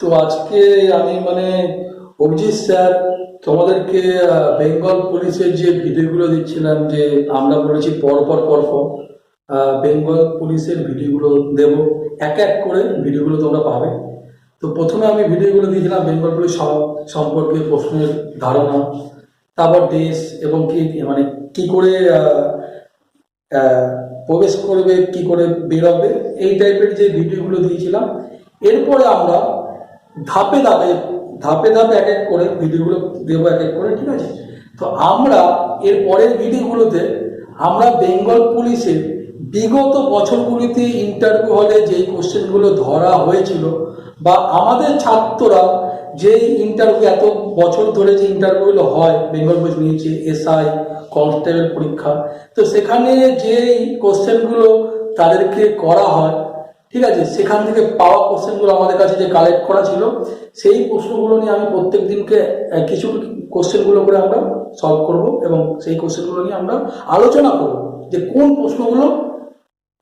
তো আজকে আমি মানে অভিজিৎ স্যার তোমাদেরকে বেঙ্গল পুলিশের যে ভিডিওগুলো দিচ্ছিলাম যে আমরা বলেছি পরপর পরপর বেঙ্গল পুলিশের ভিডিওগুলো দেব, এক এক করে ভিডিওগুলো তোমরা পাবে। তো প্রথমে আমি ভিডিওগুলো দিয়েছিলাম বেঙ্গল পুলিশ সম্পর্কে প্রশ্নের ধারণা, তারপর দেশ এবং কি মানে কি করে প্রবেশ করবে, কি করে বেরোবে, এই টাইপের যে ভিডিওগুলো দিয়েছিলাম। এরপরে আমরা ধাপে ধাপে ধাপে ধাপে এক এক করে ভিডিওগুলো দেবো এক এক করে, ঠিক আছে? তো আমরা এর পরের ভিডিওগুলোতে আমরা বেঙ্গল পুলিশের বিগত বছরগুলিতে ইন্টারভিউ হলে যেই কোশ্চেনগুলো ধরা হয়েছিল বা আমাদের ছাত্ররা যে ইন্টারভিউ এত বছর ধরে যে ইন্টারভিউগুলো হয়, বেঙ্গল পুলিশ নিয়েছে, এসআই কনস্টেবল পরীক্ষা, তো সেখানে যে কোশ্চেনগুলো তাদেরকে করা হয় ঠিক আছে, সেখান থেকে পাওয়া কোশ্চেনগুলো আমাদের কাছে যে কালেক্ট করা ছিল, সেই প্রশ্নগুলো নিয়ে আমি প্রত্যেক দিনকে কিছু কোশ্চেনগুলো করে আমরা সলভ করব এবং সেই কোশ্চেনগুলো নিয়ে আমরা আলোচনা করব যে কোন প্রশ্নগুলো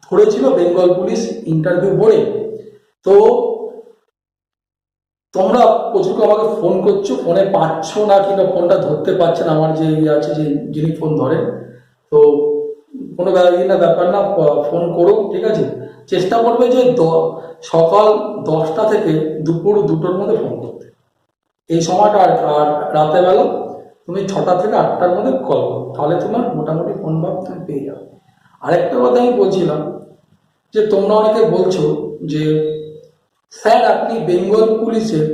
ধরেছিল বেঙ্গল পুলিশ ইন্টারভিউ বোর্ডে তো তোমরা প্রচুর আমাকে ফোন করছ ফোনে পাচ্ছ না কিংবা ফোনটা ধরতে পারছে না, আমার যে ইয়ে আছে যে, যিনি ফোন ধরেন তো কোনো ইয়ে না ব্যাপার না ফোন করো, ঠিক আছে? চেষ্টা করবে যে সকাল দশটা থেকে দুপুর দুটোর মধ্যে ফোন করতে। এই সময়টা আর রাতের বেলা তুমি ছটা থেকে আটটার মধ্যে কল করো, তাহলে তোমার মোটামুটি ফোন ভাব তুমি পেয়ে যাবে। আরেকটা কথা আমি বলছিলাম, যে তোমরা অনেকে বলছো যে, স্যার, আপনি বেঙ্গল পুলিশের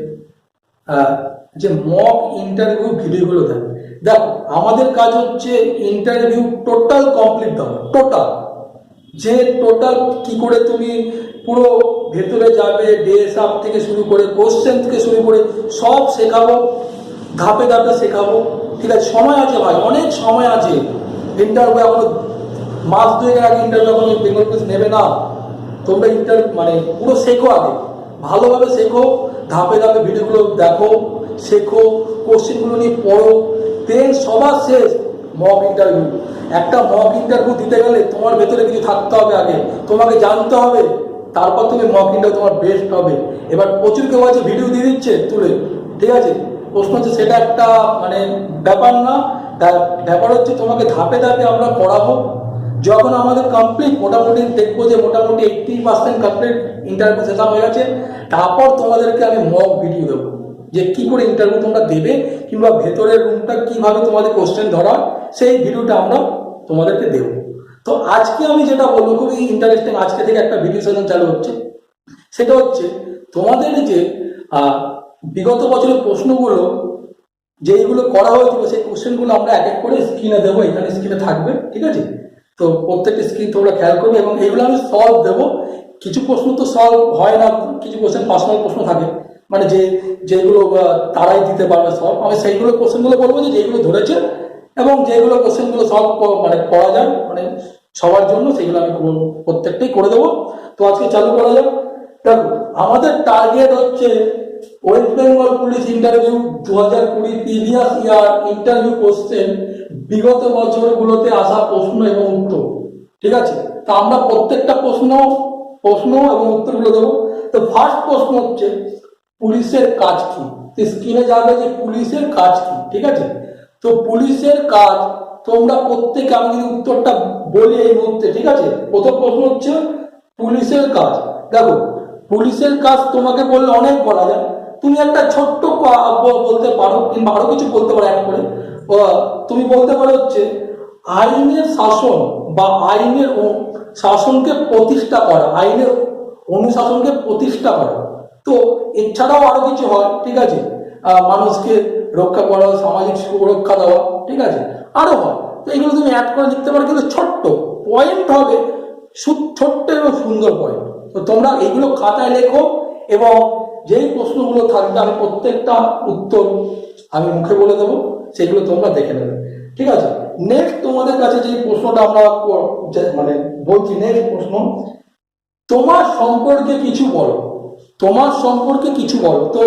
যে মক ইন্টারভিউ ভিডিওগুলো দেন। দেখো, আমাদের কাজ হচ্ছে ইন্টারভিউ টোটাল কমপ্লিট দাও টোটাল যে টোটাল কি করে তুমি পুরো ভেতরে যাবে ডেস আপ থেকে শুরু করে কোশ্চেন থেকে শুরু করে সব শেখাবো, ধাপে ধাপে শেখাবো। ঠিক আছে, সময় আছে ভাই, অনেক সময় আছে। ইন্টারভিউ এখন মাস দুয়েকের আগে ইন্টারভিউ এখন বেঙ্গল পুলিশ নেবে না, তোমরা ইন্টার মানে পুরো শেখো আগে। ভালোভাবে শেখো, ধাপে ধাপে ভিডিওগুলো দেখো, শেখো কোশ্চেনগুলো নিয়ে পড়ো। দেন সবার শেষ। মক ইন্টারভিউ একটা মক ইন্টারভিউ দিতে গেলে তোমার ভেতরে কিছু থাকতে হবে আগে। তোমাকে জানতে হবে, তারপর তুমি মক ইন্টারভিউ তোমার বেস্ট হবে। এবার প্রচুর কেউ আছে ভিডিও দিয়ে দিচ্ছে, তুলে। ঠিক আছে? প্রশ্ন হচ্ছে, সেটা একটা মানে ব্যাপার না। ব্যাপার হচ্ছে, তোমাকে ধাপে ধাপে আমরা পড়াবো যখন আমাদের কমপ্লিট মোটামুটি দেখব যে মোটামুটি এইট্টি পার্সেন্ট কমপ্লিট ইন্টারভিউ শেষা হয়ে গেছে। তারপর তোমাদেরকে আমি মক ভিডিও দেবো। যে কি করে ইন্টারভিউ তোমরা দেবে কিংবা ভেতরের রুমটা কীভাবে তোমাদের কোশ্চেন ধরা, সেই ভিডিওটা আমরা তোমাদেরকে দেব। তো আজকে আমি যেটা বলব, খুবই ইন্টারেস্টিং আজকে থেকে একটা ভিডিও সেশন চালু হচ্ছে। সেটা হচ্ছে, তোমাদের যে বিগত বছরের প্রশ্নগুলো, যেইগুলো করা হয়েছিল, সেই কোশ্চেনগুলো আমরা এক এক করে স্ক্রিনে দেবো, এখানে স্ক্রিনে থাকবে, ঠিক আছে? তো প্রত্যেকটা স্ক্রিন তোমরা খেয়াল করবে এবং এইগুলো আমি সলভ দেবো। কিছু প্রশ্ন তো সলভ হয় না, কিছু কোশ্চেন পার্সোনাল প্রশ্ন থাকে। মানে যে, যেগুলো তারাই দিতে পারবে সব। আমি সেইগুলো কোশ্চেনগুলো বলব যে, যেগুলো ধরেছে এবং যেগুলো কোশ্চেনগুলো সলভ মানে করা যায় মানে সবার জন্য সেগুলো আমি প্রত্যেকটাই করে দেবো। তো আজকে চালু করা যাক। দেখো, আমাদের টার্গেট হচ্ছে ওয়েস্ট বেঙ্গল পুলিশ ইন্টারভিউ দু হাজার কুড়ি প্রিভিয়াস ইয়ার ইন্টারভিউ কোশ্চেন বিগত বছরগুলোতে আসা প্রশ্ন এবং উত্তর। ঠিক আছে? তা আমরা প্রত্যেকটা প্রশ্ন প্রশ্ন এবং উত্তরগুলো দেবো। তো ফার্স্ট প্রশ্ন হচ্ছে পুলিশের কাজ কি? স্ক্রিনে যাবে যে পুলিশের কাজ কি, ঠিক আছে? তো পুলিশের কাজ, তোমরা প্রত্যেকে আমি যদি উত্তরটা বলি এই মুহূর্তে, ঠিক আছে? প্রথম প্রশ্ন হচ্ছে, পুলিশের কাজ। দেখো, পুলিশের কাজ তোমাকে বললে অনেক বলা যায়। তুমি একটা ছোট্ট বলতে পারো, কিংবা আরও কিছু বলতে পারো এক করে। তুমি বলতে পারো হচ্ছে, আইনের শাসন বা আইনের শাসনকে প্রতিষ্ঠা করা, আইনের অনুশাসনকে প্রতিষ্ঠা করা। তো এছাড়াও আরও কিছু হয়, ঠিক আছে? মানুষকে রক্ষা করা, সামাজিক সুরক্ষা দেওয়া, ঠিক আছে? আরও হয়। তো এগুলো তুমি অ্যাড করে লিখতে পারো, কিন্তু ছোট্ট পয়েন্ট হবে ছোট্ট এবং সুন্দর পয়েন্ট তো তোমরা এগুলো খাতায় লেখো এবং যেই প্রশ্নগুলো থাকবে, আমি প্রত্যেকটা উত্তর আমি মুখে বলে দেবো, সেগুলো তোমরা দেখে নেবে। ঠিক আছে? নেক্সট তোমাদের কাছে যে প্রশ্নটা আমরা মানে বলছি নেক্সট প্রশ্ন, তোমার সম্পর্কে কিছু বলো। তোমার সম্পর্কে কিছু বলো। তো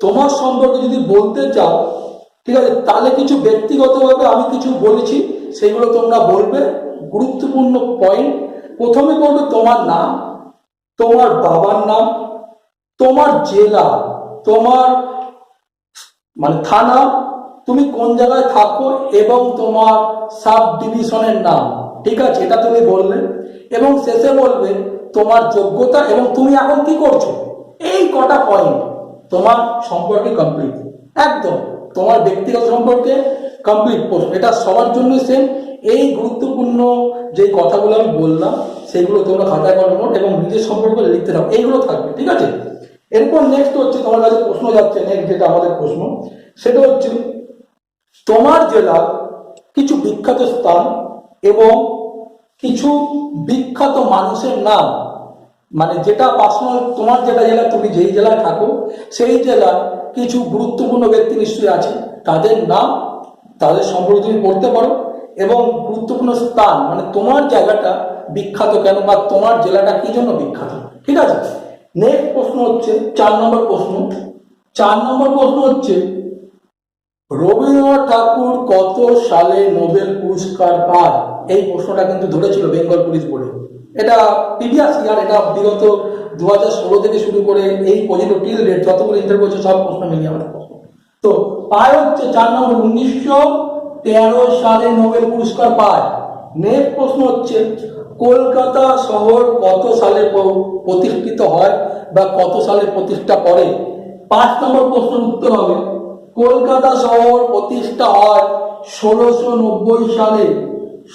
তোমার সম্পর্কে যদি বলতে চাও, ঠিক আছে, তাহলে কিছু ব্যক্তিগতভাবে আমি কিছু বলেছি, সেগুলো তোমরা বলবে। গুরুত্বপূর্ণ পয়েন্ট প্রথমে বলবে তোমার নাম, তোমার বাবার নাম, তোমার জেলা, তোমার মানে থানা, তুমি কোন জায়গায় থাকো এবং তোমার সাব ডিভিশনের নাম, ঠিক আছে, এটা তুমি বললে। এবং শেষে বলবে তোমার যোগ্যতা এবং তুমি এখন কি করছ? এই কটা পয়েন্ট তোমার সম্পর্কে কমপ্লিট একদম, তোমার ব্যক্তিগত সম্পর্কে কমপ্লিট প্রশ্ন। এটা সবার জন্য সেম এই গুরুত্বপূর্ণ যে কথাগুলো আমি বললাম, সেগুলো তোমরা খাতায় করে নোট এবং নিজের সম্পর্কে লিখতে থাকো। এইগুলো থাকবে, ঠিক আছে? এরপর নেক্সট হচ্ছে তোমার কাছে প্রশ্ন যাচ্ছে নেক্সট যেটা আমাদের প্রশ্ন, সেটা হচ্ছে তোমার জেলার কিছু বিখ্যাত স্থান এবং কিছু বিখ্যাত মানুষের নাম। মানে যেটা পার্সোনাল তোমার যেটা জেলা তুমি যেই জেলায় থাকো, সেই জেলার কিছু গুরুত্বপূর্ণ ব্যক্তি নিশ্চয়ই আছে। তাদের নাম, তাদের সম্পর্কে তুমি পড়তে পারো এবং গুরুত্বপূর্ণ স্থান মানে তোমার জায়গাটা বিখ্যাত কেন বা তোমার জেলাটা কি জন্য বিখ্যাত? ঠিক আছে? নেক্সট প্রশ্ন হচ্ছে, চার নম্বর প্রশ্ন। চার নম্বর প্রশ্ন হচ্ছে, রবীন্দ্রনাথ ঠাকুর কত সালে নোবেল পুরস্কার পায় এই প্রশ্নটা কিন্তু ধরেছিল বেঙ্গল পুলিশ বোর্ডে এটা প্রিভিয়াস ইয়ার এটা বিগত দু হাজার ষোলো থেকে শুরু করে এই পর্যন্ত টিল ডেট যতগুলো ইন্টারভিউ হচ্ছে সব প্রশ্ন মিলিয়ে আমাদের প্রশ্ন। তো পায় হচ্ছে চার নম্বর উনিশশো তেরো সালে নোবেল পুরস্কার পায়। নেক্সট প্রশ্ন হচ্ছে, কলকাতা শহর কত সালে প্রতিষ্ঠিত হয় বা কত সালে প্রতিষ্ঠা করে? পাঁচ নম্বর প্রশ্নের উত্তর হবে, কলকাতা শহর প্রতিষ্ঠা হয় ষোলোশো নব্বই সালে।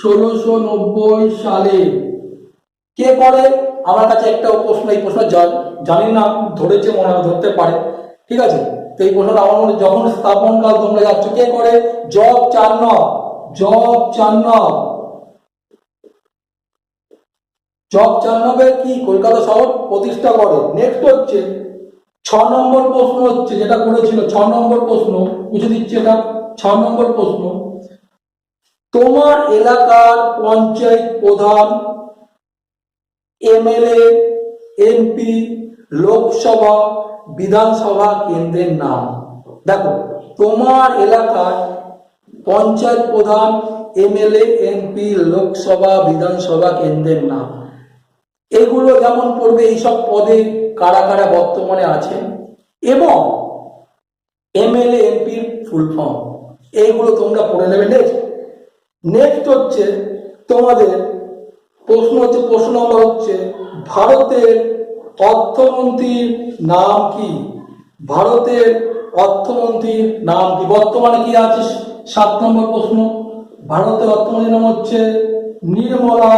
ষোলোশো নব্বই সালে। কে করে আমার কাছে একটা প্রশ্ন, এই প্রশ্ন জানি না, ধরেছে মনে ধরতে পারে। ঠিক আছে? তো এই প্রশ্নটা আমার মনে যখন স্থাপন কাল তোমরা যাচ্ছ, কে করে? Job Charnock Job Charnock Job চান্নবের কি? কলকাতা শহর প্রতিষ্ঠা করে। নেক্সট হচ্ছে, ছ নম্বর প্রশ্ন হচ্ছে, যেটা করেছিল, ছ নম্বর প্রশ্ন, বুঝে দিচ্ছে এটা, ছ নম্বর প্রশ্ন। তোমার এলাকার পঞ্চায়েত প্রধান এমএলএ, এমপি, লোকসভা, বিধানসভা কেন্দ্রের নাম। দেখো, তোমার এলাকার পঞ্চায়েত প্রধান, এমএলএ, এমপি, লোকসভা, বিধানসভা কেন্দ্রের নাম। এগুলো যেমন পড়বে, এইসব পদে কারা কারা বর্তমানে আছেন? এবং এমএলএ এমপির ফুল ফর্ম, এইগুলো তোমরা পড়ে নেবে। নেক্সট নেক্সট হচ্ছে তোমাদের প্রশ্ন হচ্ছে, প্রশ্ন নম্বর হচ্ছে, ভারতের অর্থমন্ত্রীর নাম কি? ভারতের অর্থমন্ত্রীর নাম কি? বর্তমানে কি আছে? সাত নম্বর প্রশ্ন। ভারতের অর্থমন্ত্রীর নাম হচ্ছে নির্মলা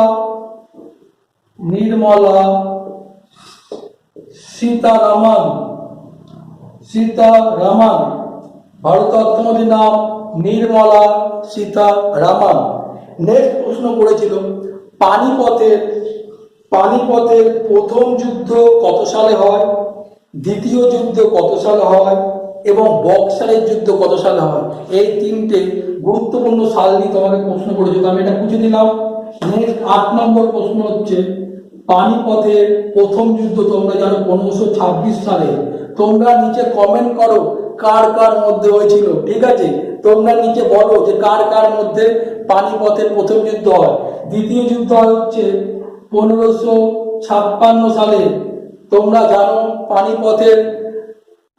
নির্মলা সীতারামন। সীতারামন। ভারতের অর্থমন্ত্রীর নাম নির্মলা সীতারামন। নেক্সট প্রশ্ন করেছিল পানিপথের পানিপথের প্রথম যুদ্ধ কত সালে হয়? দ্বিতীয় যুদ্ধ কত সালে হয়? এবং বক্সারের যুদ্ধ কত সালে হয়? এই তিনটে গুরুত্বপূর্ণ সাল নিয়ে তোমাকে প্রশ্ন করেছিল আমি এটা বুঝে দিলাম নেক্সট আট নম্বর প্রশ্ন হচ্ছে, পানিপথের প্রথম যুদ্ধ তোমরা জানো পনেরোশো সালে। তোমরা নিচে কমেন্ট করো। কার কার মধ্যে হয়েছিল? ঠিক আছে? তোমরা নিচে বলো যে কার কার মধ্যে পানিপথের প্রথম যুদ্ধ হয়। দ্বিতীয় যুদ্ধ হচ্ছে পনেরোশো ছাপ্পান্ন সালে। তোমরা জানো পানিপথের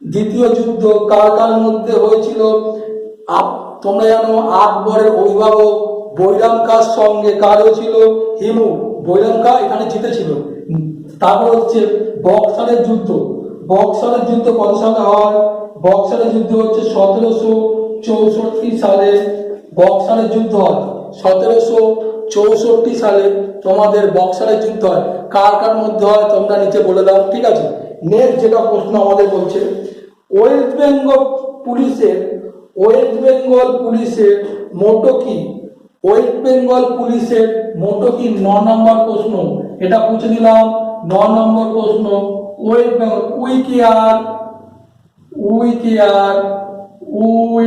দ্বিতীয় যুদ্ধ কার কার মধ্যে হয়েছিল? তোমরা জানো আকবরের অভিভাবক বৈরাম সঙ্গে কার হয়েছিল হিমু। বৈরাম এখানে জিতেছিল। তারপর হচ্ছে বক্সারের যুদ্ধ। বক্সারের যুদ্ধ কত সালে হয়? বক্সারের যুদ্ধ হচ্ছে সতেরোশো চৌষট্টি সালে। বক্সারের যুদ্ধ হয় সতেরোশো চৌষট্টি সালে। তোমাদের বক্সারের যুদ্ধ হয়। কার কার মধ্যে হয়? তোমরা নিচে বলে দাও, ঠিক আছে? নেক্সট যেটা প্রশ্ন আমাদের বলছে ওয়েস্ট বেঙ্গল পুলিশের ওয়েস্ট বেঙ্গল পুলিশের মোটো কি? ওয়েস্ট বেঙ্গল পুলিশের মোটো কি? ন নম্বর প্রশ্ন। এটা পুছে দিলাম ন নম্বর প্রশ্ন। We care we care we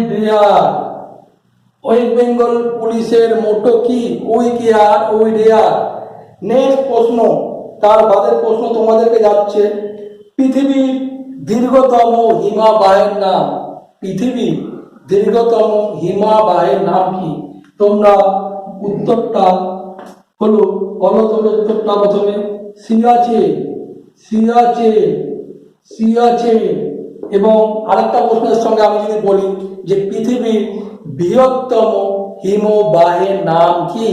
West Bengal পুলিশের মোটো কি? We care we dare. Next প্রশ্ন, তার বাদের প্রশ্ন তোমাদেরকে যাচ্ছে। পৃথিবীর দীর্ঘতম হিমাবাহের নাম, পৃথিবীর দীর্ঘতম হিমাবাহের নাম কি? তোমরা উত্তরটা হলো, বলো উত্তরটা প্রথমে। সিয়াচে সিয়াচে সিয়াচে এবং আরেকটা প্রশ্নের সঙ্গে আমি যদি বলি যে পৃথিবীর বৃহত্তম হিমবাহের নাম কি?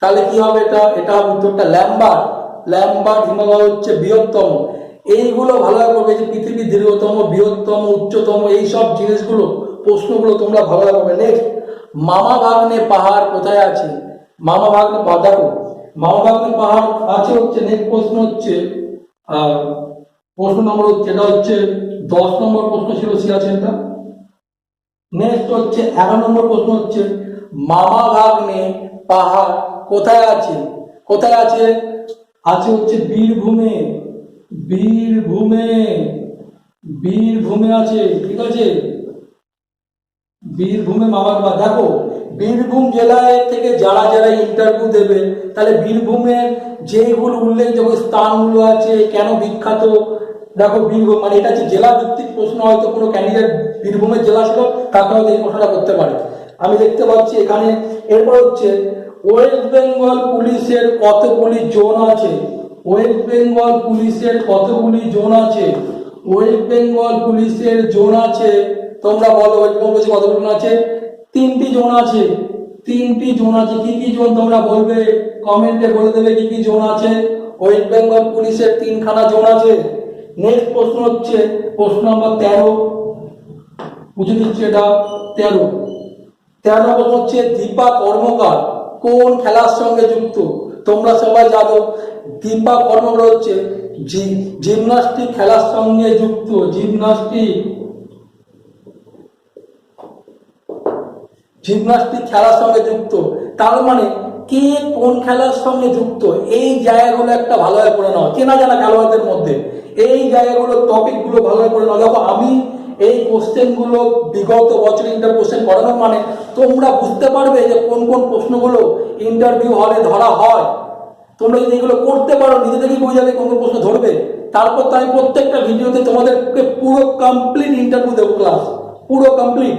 তাহলে কি হবে এটা? এটা উত্তরটা ল্যাম্বার্ট ল্যাম্বার্ট হিমবাহ হচ্ছে বৃহত্তম। এইগুলো ভালোভাবে করবে যে পৃথিবীর দীর্ঘতম, বৃহত্তম, উচ্চতম, এই সব জিনিসগুলো, প্রশ্নগুলো তোমরা ভালোভাবে করবে নেক্সট মামা ভাগ্নে পাহাড় কোথায় আছে? মামা ভাগ্নে দেখো মামা ভাগ্নে পাহাড় আছে হচ্ছে নেক্সট প্রশ্ন হচ্ছে প্রশ্ন নম্বর যেটা হচ্ছে, দশ নম্বর প্রশ্ন ছিল সিয়াচেনটা নেক্সট হচ্ছে, এগারো নম্বর প্রশ্ন হচ্ছে, মামা ভাগ্নে পাহাড় কোথায় আছে? কোথায় আছে? আছে হচ্ছে বীরভূমে। বীরভূমে। বীরভূমে আছে, ঠিক আছে? বীরভূমে মামার বা দেখো, বীরভূম জেলায় থেকে যারা যারা ইন্টারভিউ দেবে, তাহলে বীরভূমের যেগুলো উল্লেখযোগ্য স্থানগুলো আছে, কেন বিখ্যাত? দেখো, বীরভূম মানে এটা হচ্ছে জেলা ভিত্তিক প্রশ্ন, হয়তো কোনো ক্যান্ডিডেট বীরভূমের জেলা ছিল তাকে হয়তো এই প্রশ্নটা করতে পারে। আমি দেখতে পাচ্ছি এখানে, এরপর হচ্ছে ওয়েস্ট বেঙ্গল পুলিশের কতগুলি জোন আছে? ওয়েস্ট বেঙ্গল পুলিশের কতগুলি জোন আছে? ওয়েস্ট বেঙ্গল পুলিশের জোন আছে তোমরা বলো বেঙ্গল পুলিশের কতগুলি জোন আছে? তিনটি জোন আছে। তিনটি জোন আছে। কি কি জোন তোমরা বলবে? কমেন্টে বলে দেবে কি কি জোন আছে। ওয়েস্ট বেঙ্গল পুলিশের তিনখানা জোন আছে। নেক্সট প্রশ্ন হচ্ছে, প্রশ্ন নম্বর তেরো। বুঝে দিচ্ছি এটা। তেরো। তেরো নম্বর হচ্ছে দীপা কর্মকার কোন খেলার সঙ্গে যুক্ত? তোমরা সবাই জানো দীপা কর্মকার হচ্ছে জিমনাস্টিক খেলার সঙ্গে যুক্ত। জিমনাস্টিক জিমনাস্টিক খেলার সঙ্গে যুক্ত। তার মানে কে কোন খেলার সঙ্গে যুক্ত? এই জায়গাগুলো একটা ভালোভাবে করে নাও। চেনা জানা খেলোয়াড়দের মধ্যে। এই জায়গাগুলো টপিকগুলো ভালোভাবে করে নাও। দেখো, আমি এই কোশ্চেনগুলো বিগত বছর ইন্টার কোশ্চেন করানোর মানে তোমরা বুঝতে পারবে যে কোন কোন প্রশ্নগুলো ইন্টারভিউ হলে ধরা হয়। তোমরা যদি এগুলো করতে পারো, নিজে থেকেই যাবে কোন কোন প্রশ্ন ধরবে। তারপর তো আমি প্রত্যেকটা ভিডিওতে তোমাদেরকে পুরো কমপ্লিট ইন্টারভিউ দেবো ক্লাস পুরো কমপ্লিট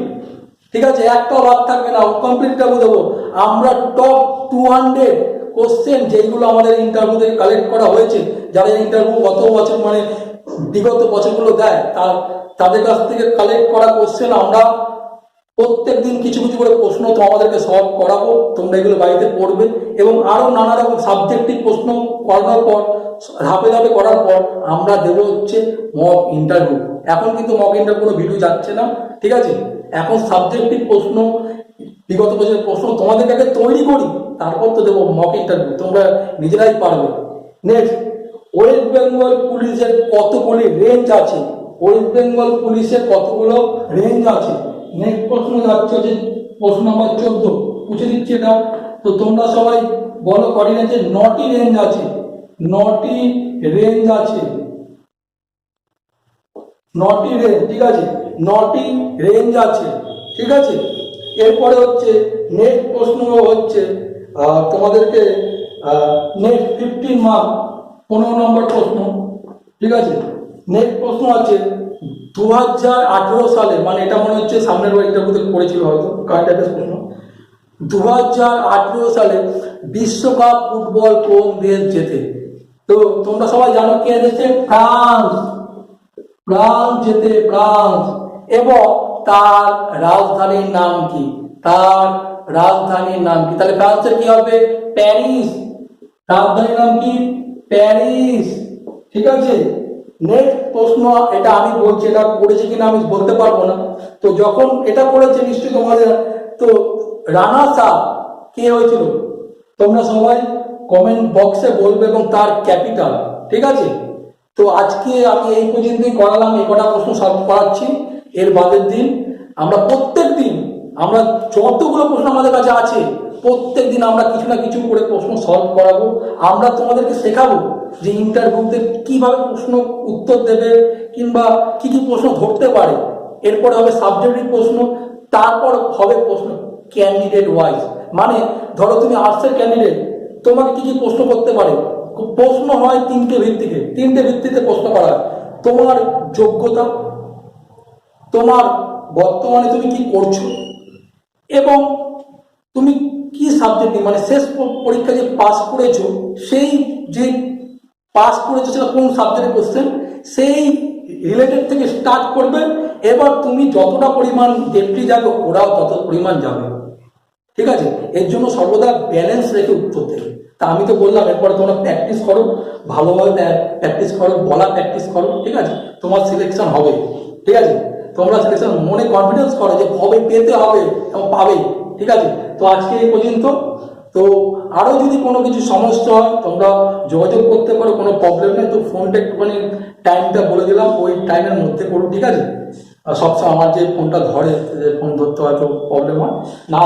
ঠিক আছে একটাও বাদ থাকবে না কমপ্লিট ইন্টারভিউ দেবো আমরা টপ টু হান্ড্রেড কোশ্চেন যেগুলো আমাদের ইন্টারভিউ থেকে কালেক্ট করা হয়েছে, যারা ইন্টারভিউ গত বছর মানে বিগত বছরগুলো দেয়, তার, তাদের কাছ থেকে কালেক্ট করা কোশ্চেন আমরা প্রত্যেক দিন কিছু কিছু করে প্রশ্ন তো আমাদেরকে সলভ করাবো, তোমরা এগুলো বাড়িতে পড়বে। এবং আরও নানা রকম সাবজেক্টিভ প্রশ্ন করানোর পর, ধাপে ধাপে করার পর আমরা দেবো হচ্ছে মক ইন্টারভিউ এখন কিন্তু মক ইন্টারভিউ কোনো ভিডিও যাচ্ছে না, ঠিক আছে? এখন সাবজেক্টিভ প্রশ্ন, বিগত বছরের প্রশ্ন তোমাদেরকে আগে তৈরি করি, তারপর তো দেবো মক ইন্টারভিউ তোমরা নিজেরাই পারবে। নেক্সট ওয়েস্ট বেঙ্গল পুলিশের কতগুলি রেঞ্জ আছে? ওয়েস্ট বেঙ্গল পুলিশের কতগুলো রেঞ্জ আছে? নেক্সট প্রশ্ন যাচ্ছে যে, প্রশ্ন নম্বর চোদ্দ পুছে দিচ্ছি এটা। তো তোমরা সবাই বলো, কদিন আছে? নটি রেঞ্জ আছে। নটি রেঞ্জ আছে। নটি রেঞ্জ ঠিক আছে? নটি রেঞ্জ আছে, ঠিক আছে? এরপরে হচ্ছে নেক্সট প্রশ্ন হচ্ছে তোমাদেরকে নেক্সট ফিফটিন মার্ক পনেরো নম্বর প্রশ্ন, ঠিক আছে? নেক্সট প্রশ্ন আছে দু হাজার আঠেরো সালে মানে এটা মনে হচ্ছে সামনের বার ইন্টারভিউতে পড়েছিল হয়তো কারেন্ট অ্যাফেয়ার্স প্রশ্ন। দু হাজার আঠেরো সালে বিশ্বকাপ ফুটবল কোন দেশ জেতে? তো তোমরা সবাই জানো কে দেশে ফ্রান্স। ফ্রান্স যেতে ফ্রান্স। এবং তার রাজধানীর নাম কি? তার রাজধানীর নাম কি? তাহলে ফ্রান্সের কি হবে? প্যারিস। রাজধানীর নাম কি? প্যারিস। ঠিক আছে? নেক্সট প্রশ্ন, এটা আমি বলছি, এটা করেছে কিনা আমি বলতে পারব না। তো যখন এটা করেছে, নিশ্চয়ই তোমাদের, তো রানা শাহ কে হয়েছিল? তোমরা সবাই কমেন্ট বক্সে বলবে এবং তার ক্যাপিটাল ঠিক আছে? তো আজকে আমি এই পর্যন্তই করালাম, এই কটা প্রশ্ন সলভ করাচ্ছি। এর বাদের দিন আমরা প্রত্যেক দিন আমরা যতগুলো প্রশ্ন আমাদের কাছে আছে প্রত্যেক দিন আমরা কিছু না কিছু করে প্রশ্ন সলভ করাবো। আমরা তোমাদেরকে শেখাবো যে ইন্টারভিউতে কীভাবে প্রশ্ন উত্তর দেবে কিংবা কি কি প্রশ্ন ধরতে পারে। এরপরে হবে সাবজেক্টিভ প্রশ্ন, তারপর হবে প্রশ্ন ক্যান্ডিডেট ওয়াইজ মানে ধরো তুমি আর্টসের ক্যান্ডিডেট তোমাকে কি কি প্রশ্ন করতে পারে? প্রশ্ন হয় তিনটে ভিত্তিতে তিনটে ভিত্তিতে প্রশ্ন করা হয়। তোমার যোগ্যতা তোমার বর্তমানে তুমি কি করছ? এবং তুমি কি সাবজেক্ট নিয়ে মানে শেষ পরীক্ষা যে পাস করেছ, সেই যে পাস করেছ সেটা কোন সাবজেক্টের কোশ্চেন সেই রিলেটেড থেকে স্টার্ট করবে। এবার তুমি যতটা পরিমাণ ডেপটি যাবে, ওরাও তত পরিমাণ যাবে। ঠিক আছে? এর জন্য সর্বদা ব্যালেন্স রেখে উত্তর দেবে। তা আমি তো বললাম, এরপরে তোমরা প্র্যাকটিস করো, ভালোভাবে প্র্যাকটিস করো বলা প্র্যাকটিস করো, ঠিক আছে? তোমার সিলেকশন হবে। ঠিক আছে? তোমরা সিলেকশন মনে কনফিডেন্স করো যে হবে, পেতে হবে এবং পাবে, ঠিক আছে? তো আজকে এই পর্যন্ত। তো আরও যদি কোনো কিছু সমস্যা হয়, তোমরা যোগাযোগ করতে পারো, কোনো প্রবলেম নেই। তো ফোনটা একটুখানি টাইমটা বলে দিলাম, ওই টাইমের মধ্যে করো ঠিক আছে? আর সবসময় আমার যে ফোনটা ধরে ফোন ধরতে হয়তো প্রবলেম হয়। না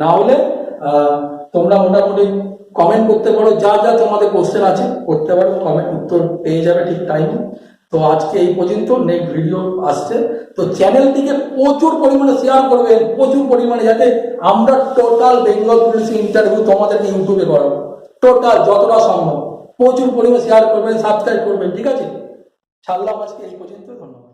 না হলে তোমরা মোটামুটি কমেন্ট করতে পারো। যা যা তোমাদের কোশ্চেন আছে, করতে পারো। কমেন্ট উত্তর পেয়ে যাবে ঠিক টাইমে তো আজকে এই পর্যন্ত নেক্সট ভিডিও আসছে। তো চ্যানেলটিকে প্রচুর পরিমাণে শেয়ার করবেন, প্রচুর পরিমাণে যাতে আমরা টোটাল বেঙ্গল পুলিশ ইন্টারভিউ তোমাদেরকে ইউটিউবে করাবো। টোটাল যতটা সম্ভব। প্রচুর পরিমাণে শেয়ার করবেন সাবস্ক্রাইব করবেন, ঠিক আছে? ছাড়লাম আজকে এই পর্যন্ত, ধন্যবাদ।